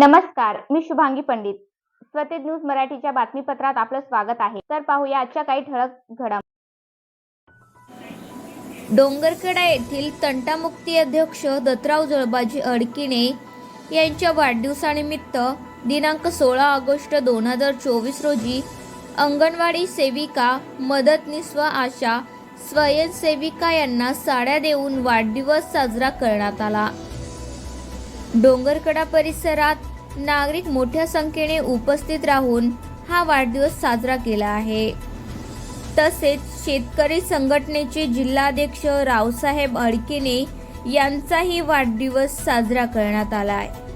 नमस्कार मी शुभांगी पंडित. स्वतेज न्यूज मराठीच्या बातमीपत्रात आपलं स्वागत आहे. तर पाहूया आजच्या काही ठळक घडाम डोंगरकडा येथील तंटामुक्ती अध्यक्ष दत्तराव जळबाजी अडकिणे यांच्या वाढदिवसानिमित्त दिनांक सोळा ऑगस्ट दोन हजार चोवीस रोजी अंगणवाडी सेविका मदतनीस व आशा स्वयंसेविका यांना साड्या देऊन वाढदिवस साजरा करण्यात आला. डोंगरकडा परिसरात नागरिक मोठ्या संख्येने उपस्थित राहून हा वाढदिवस साजरा केला आहे. तसेच शेतकरी संघटनेचे जिल्हाध्यक्ष रावसाहेब अडकिने यांचाही वाढदिवस साजरा करण्यात आला आहे.